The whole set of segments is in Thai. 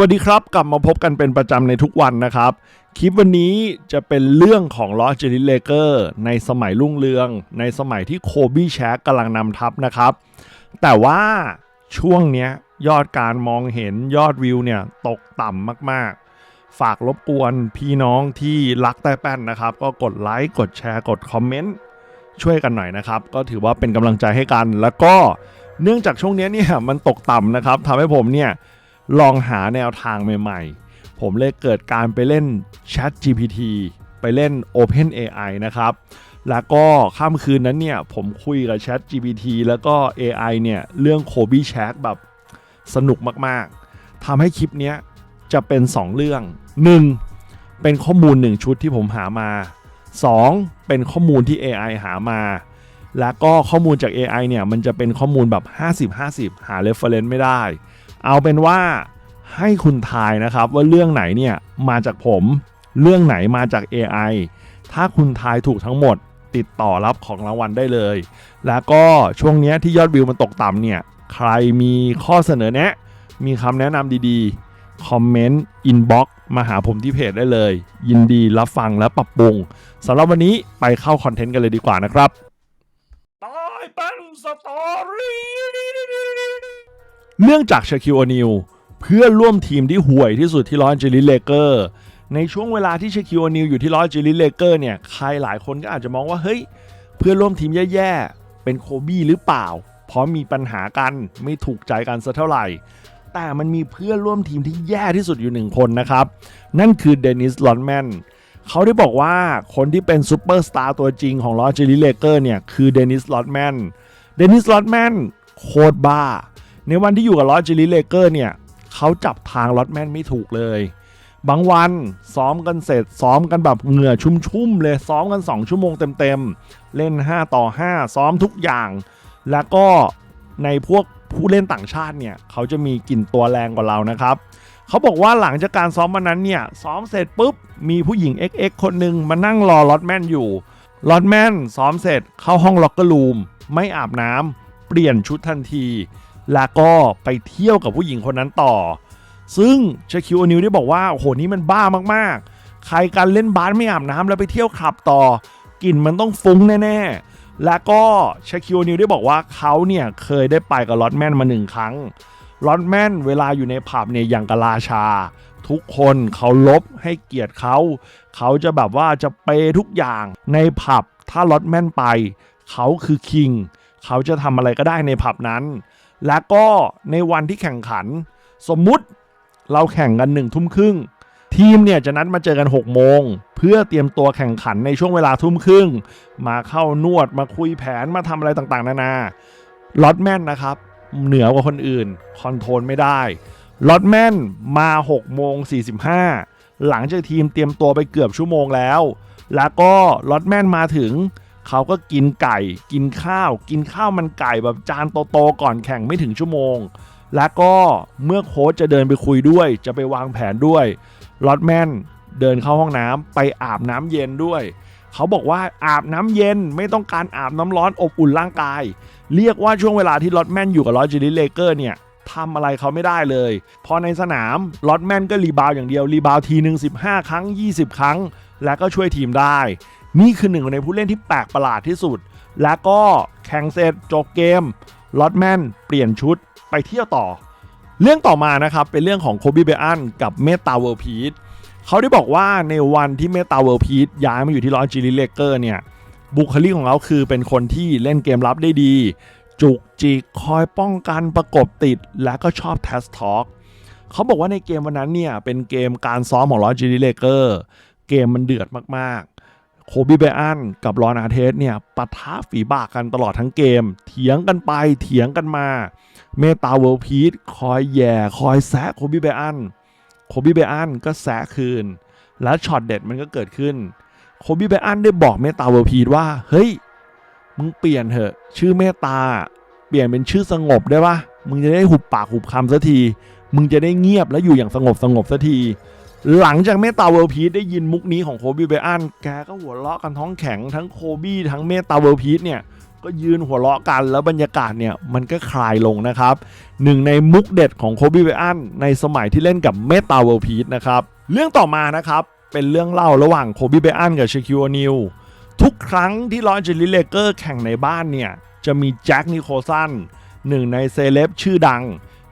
วัสดีครับ กลับมาพบกันเป็นประจำในทุกวันนะครับ คลิปวันนี้จะเป็นเรื่องของลอสเจลิเลเกอร์ในสมัยรุ่งเรือง ในสมัยที่โคบี้แชกกำลังนำทัพนะครับ แต่ว่าช่วงเนี้ยยอดการมองเห็นยอดวิวเนี่ยตกต่ำมากๆ ฝากรบกวนพี่น้องที่รักแต่แป้นนะครับ ก็กดไลค์กดแชร์กดคอมเมนต์ช่วยกันหน่อยนะครับ ก็ถือว่าเป็นกำลังใจให้กัน แล้วก็เนื่องจากช่วงนี้เนี่ยมันตกต่ำนะครับทำให้ผมเนี่ย ลองหาแนวทางใหม่ๆ ผมเลยเกิดการไปเล่น Chat GPT ไปเล่น Open AI นะครับ แล้วก็ค่ำคืนนั้นเนี่ยผมคุยกับ Chat GPT แล้วก็ AI เนี่ยเรื่อง Kobe Chat แบบสนุกมากๆทำให้คลิปนี้จะเป็น 2 เรื่อง 1. เป็นข้อมูล 1 ชุดที่ผมหามา 2. เป็นข้อมูลที่ AI หามา แล้วก็ข้อมูลจาก AI เนี่ยมันจะเป็นข้อมูลแบบ 50-50 หา reference ไม่ได้ เอาเป็นว่าให้คุณทายนะครับว่าเรื่องไหนเนี่ยมาจากผม เรื่องไหนมาจาก AI ถ้าคุณทายถูกทั้งหมด ติดต่อรับของรางวัลได้เลย แล้วก็ช่วงนี้ที่ยอดวิวมันตกต่ำเนี่ยใครมีข้อเสนอแนะ มีคำแนะนำดีๆ คอมเมนต์ อินบ็อกมาหาผมที่เพจได้เลย ยินดีรับฟังและปรับปรุงสำหรับวันนี้ไปเข้าคอนเทนต์กันเลยดีกว่านะครับตายเป็นสตอรี่ เนื่องจากชาคิวโอนิลเพื่อนร่วมทีมที่ห่วยที่สุดที่ลอสแอนเจลิสเลเกอร์ในช่วงเวลาที่ชาคิวโอนิลอยู่ที่ลอสแอนเจลิสเลเกอร์เนี่ยใครหลายคนก็อาจจะมองว่าเฮ้ยเพื่อนร่วมทีมแย่ๆเป็นโคบี้หรือเปล่า เพราะมีปัญหากันไม่ถูกใจกันสักเท่าไหร่ แต่มันมีเพื่อนร่วมทีมที่แย่ที่สุดอยู่หนึ่งคนนะครับ นั่นคือเดนิสลอนแมนเขาได้บอกว่าคนที่เป็นซูเปอร์สตาร์ตัวจริงของลอสเจลิเลเกอร์เนี่ยคือเดนิสลอตแมนเดนิสลอตแมนโคตรบ้า ในวันที่อยู่กับลอสเจลิเลเกอร์เนี่ยเขาจับทางลอตแมนไม่ถูกเลย บางวันซ้อมกันเสร็จ ซ้อมกันแบบเหงื่อชุ่มๆเลยซ้อมกัน 2 ชั่วโมงเต็มๆ เล่น 5 ต่อ 5 ซ้อมทุกอย่าง แล้วก็ในพวกผู้เล่นต่างชาติเนี่ยเขาจะมีกลิ่นตัวแรงกว่าเรานะครับเขาบอกว่าหลังจากการซ้อมวันนั้นเนี่ยซ้อมเสร็จปุ๊บมีผู้หญิง XX คนหนึ่งมานั่งรอลอตแมนอยู่ลอตแมนซ้อมเสร็จเข้าห้องล็อกเกอร์รูมไม่อาบน้ำเปลี่ยนชุดทันที แล้วก็ไปเที่ยวกับผู้หญิงคนนั้นต่อ ซึ่งชาคิวอนิวได้บอกว่า โอ้โห นี่มันบ้ามากๆ ใครการเล่นบาสไม่อาบน้ำแล้วไปเที่ยวคลับต่อกลิ่นมันต้องฟุ้งแน่ๆ แล้วก็ชาคิวอนิวได้บอกว่าเขาเนี่ยเคยได้ไปกับลอตแมนมาหนึ่งครั้งลอตแมนเวลาอยู่ในผับเนี่ยอย่างกบราชา ทุกคนเขาลบให้เกียรติเขา เขาจะแบบว่าจะเปย์ทุกอย่างในผับถ้าลอตแมนไป เขาคือคิง เขาจะทำอะไรก็ได้ในผับนั้น และก็ในวันที่แข่งขัน สมมุติเราแข่งกันหนึ่งทุ่มครึ่ง ทีมเนี่ยจะนัดมาเจอกัน 6 โมง เพื่อเตรียมตัวแข่งขันในช่วงเวลาทุ่มครึ่ง มาเข้านวดมาคุยแผนมาทำอะไรต่างๆ นานาลอตแมนนะครับเหนือกว่าคนอื่นคอนโทรลไม่ได้ลอตแมนมา6โมง45 หลังจากทีมเตรียมตัวไปเกือบชั่วโมงแล้ว แล้วก็ลอตแมนมาถึง เขาก็กินไก่ กินข้าว กินข้าวมันไก่แบบจานโตๆก่อนแข่งไม่ถึงชั่วโมง แล้วก็เมื่อโค้ชจะเดินไปคุยด้วย จะไปวางแผนด้วยลอตแมนเดินเข้าห้องน้ำไปอาบน้ำเย็นด้วย เขาบอกว่าอาบน้ำเย็นไม่ต้องการอาบน้ำร้อนอบอุ่นร่างกาย เรียกว่าช่วงเวลาที่ลอตแมนอยู่กับลอสจิลิเลเกอร์เนี่ยทำอะไรเขาไม่ได้เลย พอในสนามลอตแมนก็รีบาวอย่างเดียวรีบาวทีหนึ่ง15 ครั้ง 20 ครั้ง แล้วก็ช่วยทีมได้ นี่คือหนึ่งในผู้เล่นที่แปลกประหลาดที่สุด แล้วก็แข่งเสร็จจบเกมลอตแมนเปลี่ยนชุดไปเที่ยวต่อ เรื่องต่อมานะครับเป็นเรื่องของโคบีเบอันกับเมตาเวิร์พีทเขาได้บอกว่าในวันที่เมตาเวิร์พีทย้ายมาอยู่ที่ลอสจิลิเลเกอร์เนี่ยบุคลิกของเขาคือเป็นคนที่เล่นเกมรับได้ดี จุกจิกคอยป้องกันประกบติด และก็ชอบแทสทอ l k เขาบอกว่าในเกมวันนั้นเนี่ยเป็นเกมการซ้อมของลอจิลิเลเกอร์เกมมันเดือดมากๆ โคบีเบอันกับรอนอาเทสเนี่ยปะทะฝีบากกันตลอดทั้งเกม เถียงกันไปเถียงกันมา เมตาเวิลพีทคอยแย่คอยแซะโคบีเบอันโคบีเบอันก็แซะคืน และช็อตเด็ดมันก็เกิดขึ้นโคบีเบอันได้บอกเมตาเวิลพีทว่า เฮ้ย มึงเปลี่ยนเถอะ ชื่อเมตตา เปลี่ยนเป็นชื่อสงบได้ปะมึงจะได้หุบปากหุบคำสักที มึงจะได้เงียบและอยู่อย่างสงบสงบสักที หลังจากเมตาเวิลด์พีทได้ยินมุกนี้ของโคบีเบอันแกก็หัวเราะกันท้องแข็งทั้งโคบี้ทั้งเมตาเวิลด์พีทเนี่ยก็ยืนหัวเราะกันแล้วบรรยากาศเนี่ยมันก็คลายลงนะครับหนึ่งในมุกเด็ดของโคบีไบอันในสมัยที่เล่นกับเมตาเวลพีทนะครับเรื่องต่อมานะครับเป็นเรื่องเล่าระหว่างโคบีไบอันกับเชคิวนิลทุกครั้งที่ลอนเจลิเลเกอร์แข่งในบ้านเนี่ยจะมีแจ็คนิโคลสันหนึ่งในเซเลบชื่อดัง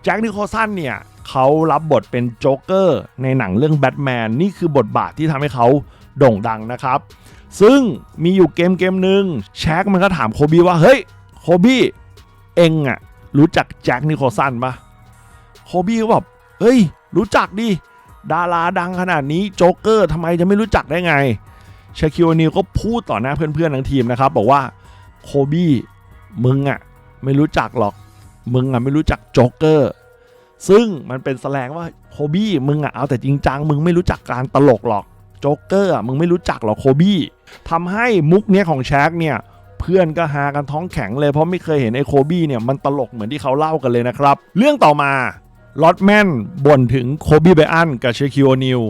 แจ็คนิโคลสันเนี่ยเขารับบทเป็นโจ๊กเกอร์ในหนังเรื่องแบทแมนนี่คือบทบาทที่ทำให้เขาโด่งดังนะครับ ซึ่งมีอยู่เกมเกมหนึ่งแช็กมันก็ถามโคบี้ว่า เฮ้ยโคบี้เองอะรู้จักแจ็คนิโคลสันปะโคบี้ก็บอกเฮ้ย รู้จักดิ ดาราดังขนาดนี้โจ๊กเกอร์ทำไมจะไม่รู้จักได้ไงชาคิวนิวก็พูดต่อหน้าเพื่อนๆทั้งทีมนะครับ บอกว่าโคบี้มึงอะไม่รู้จักหรอก มึงอะไม่รู้จักโจ๊กเกอร์ซึ่งมันเป็นแสลงว่าโคบี้มึงอะเอาแต่จริงจังมึงไม่รู้จักการตลกหรอกโจ๊กเกอร์อะมึงไม่รู้จักหรอกโคบี้ทำให้มุกเนี้ยของแชกเนี่ยเพื่อนก็หากันท้องแข็งเลยเพราะไม่เคยเห็นไอ้โคบี้เนี่ยมันตลกเหมือนที่เขาเล่ากันเลยนะครับ เรื่องต่อมาลอตแมนบ่นถึงโคบี้ไบอันกับเชคิโอนิล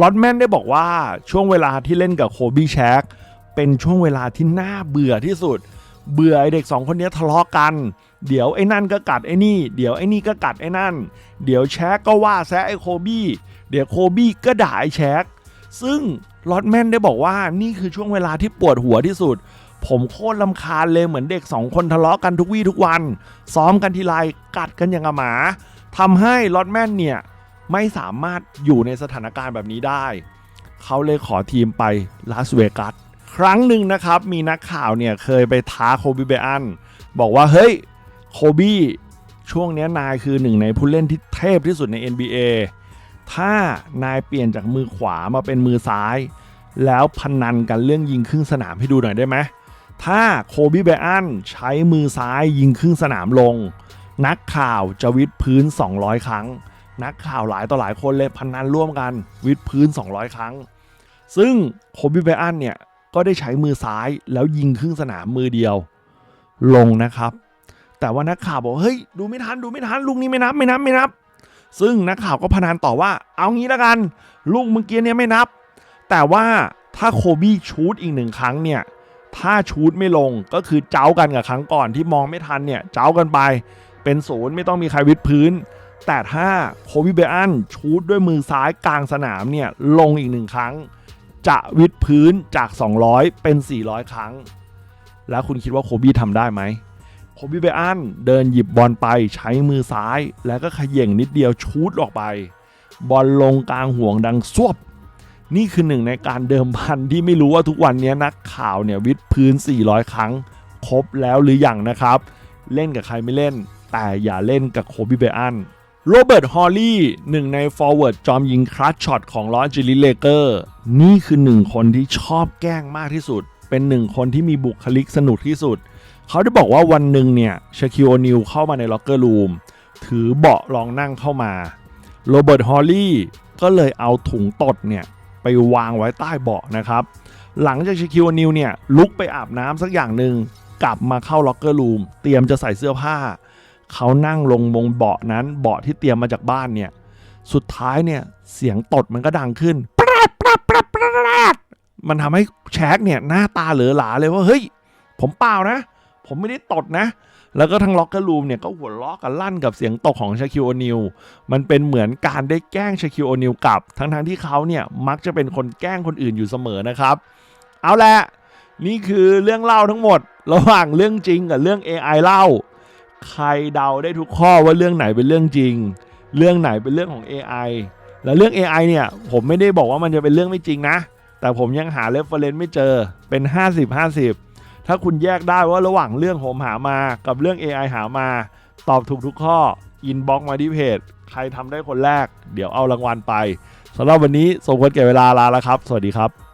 ลอตแมนได้บอกว่าช่วงเวลาที่เล่นกับโคบี้แชกเป็นช่วงเวลาที่น่าเบื่อที่สุด เบื่อไอเด็กสองคนนี้ทะเลาะกัน เดี๋ยวไอ้นั่นก็กัดไอ้นี่ เดี๋ยวไอ้นี่ก็กัดไอ้นั่น เดี๋ยวแชกก็ว่าแซะไอ้โคบี้ เดี๋ยวโคบี้ก็ด่าไอ้แชกซึ่งลอตแมนได้บอกว่านี่คือช่วงเวลาที่ปวดหัวที่สุด ผมโคตรลำคาญเลยเหมือนเด็กสองคนทะเลาะกันทุกวี่ทุกวัน ซ้อมกันทีไรกัดกันอย่างหมาทำให้ลอตแมนเนี่ยไม่สามารถอยู่ในสถานการณ์แบบนี้ได้ เขาเลยขอทีมไปลาสเวกัส ครั้งหนึ่งนะครับ มีนักข่าวเนี่ยเคยไปท้าโคบีเบอันบอกว่าเฮ้ยโคบี้ช่วงเนี้ยนายคือหนึ่งในผู้เล่นที่เทพที่สุดใน NBA ถ้านายเปลี่ยนจากมือขวามาเป็นมือซ้าย แล้วพนันกันเรื่องยิงครึ่งสนามให้ดูหน่อยได้ไหมถ้าโคบีไบอันใช้มือซ้ายยิงครึ่งสนามลง นักข่าวจะวิดพื้น 200 ครั้ง นักข่าวหลายต่อหลายคนเลยพนันร่วมกันวิดพื้น 200 ครั้ง ซึ่งโคบีไบอันเนี่ย ก็ได้ใช้มือซ้ายแล้วยิงครึ่งสนามมือเดียว ลงนะครับ แต่ว่านักข่าวบอกเฮ้ยดูไม่ทันดูไม่ทันลูกนี้ไม่นับไม่นับไม่นับ ซึ่งนักข่าวก็พนันต่อว่า เอางี้ละกัน ลูกเมื่อกี้เนี่ยไม่นับ แต่ว่าถ้าโคบี้ชูดอีกหนึ่งครั้งเนี่ยถ้าชูดไม่ลงก็คือเจ้ากันกับครั้งก่อนที่มองไม่ทันเนี่ยเจ้ากันไป เป็นศูนย์ไม่ต้องมีใครวิดพื้น แต่ถ้าโคบี้เบอันชูดด้วยมือซ้ายกลางสนามเนี่ยลงอีกหนึ่งครั้ง จะวิดพื้นจาก 200 เป็น 400 ครั้ง แล้วคุณคิดว่าโคบี้ทำได้ไหมโคบี้เบอันเดินหยิบบอลไปใช้มือซ้าย แล้วก็ขย่งนิดเดียวชูดออกไป บอลลงกลางห่วงดังซวบนี่คือหนึ่งในการเดิมพันที่ไม่รู้ว่าทุกวันนี้นักข่าวเนี่ยวิดพื้น 400 ครั้ง ครบแล้วหรืออยังนะครับ เล่นกับใครไม่เล่น แต่อย่าเล่นกับโคบี้เบอัน โรเบิร์ต ฮอลลี่ หนึ่งในฟอร์เวิร์ดจอมยิงคลัตช็อตของลอสจิลิเลเกอร์ นี่คือหนึ่งคนที่ชอบแกล้งมากที่สุด เป็นหนึ่งคนที่มีบุคลิกสนุกที่สุด เขาได้บอกว่าวันหนึ่งเนี่ยชาคิโอนิลเข้ามาในล็อกเกอร์รูม ถือเบาะรองนั่งเข้ามา โรเบิร์ต ฮอลลี่ ก็เลยเอาถุงตดเนี่ยไปวางไว้ใต้เบาะนะครับ หลังจากชาคิวนิวเนี่ยลุกไปอาบน้ำสักอย่างหนึ่งกลับมาเข้าล็อกเกอร์รูม เตรียมจะใส่เสื้อผ้า เขานั่งลงบงเบาะนั้นเบาะที่เตรียมมาจากบ้านเนี่ย สุดท้ายเนี่ยเสียงตดมันก็ดังขึ้นปรดปรดปรดปรดมันทำให้แชกเนี่ยหน้าตาเหลือหลาเลยว่าเฮ้ย ผมเปล่านะ ผมไม่ได้ตดนะ แล้วก็ทั้งล็อกเกอร์รูมเนี่ยก็หัวล้อกันลั่นกับเสียงตกของชาคิวโอนิลมันเป็นเหมือนการได้แกล้งชาคิวโอนิลกลับ ทั้งๆทที่เขาเนี่ยมักจะเป็นคนแกล้งคนอื่นอยู่เสมอนะครับ เอาละนี่คือเรื่องเล่าทั้งหมด ระหว่างเรื่องจริงกับเรื่อง AI เล่า ใครเดาได้ทุกข้อว่าเรื่องไหนเป็นเรื่องจริง เรื่องไหนเป็นเรื่องของ AI แล้วเรื่อง AI เนี่ยผมไม่ได้บอกว่ามันจะเป็นเรื่องไม่จริงนะ แต่ผมยังหาเรฟเฟรนซ์ไม่เจอเป็น 50-50 ถ้าคุณแยกได้ว่าระหว่างเรื่องผมหามากับเรื่อง AI หามา ตอบถูกทุกข้ออินบ็อกมาที่เพจใครทำได้คนแรก เดี๋ยวเอารางวัลไปสำหรับวันนี้สมควรแก่เวลาลาแล้วครับ สวัสดีครับ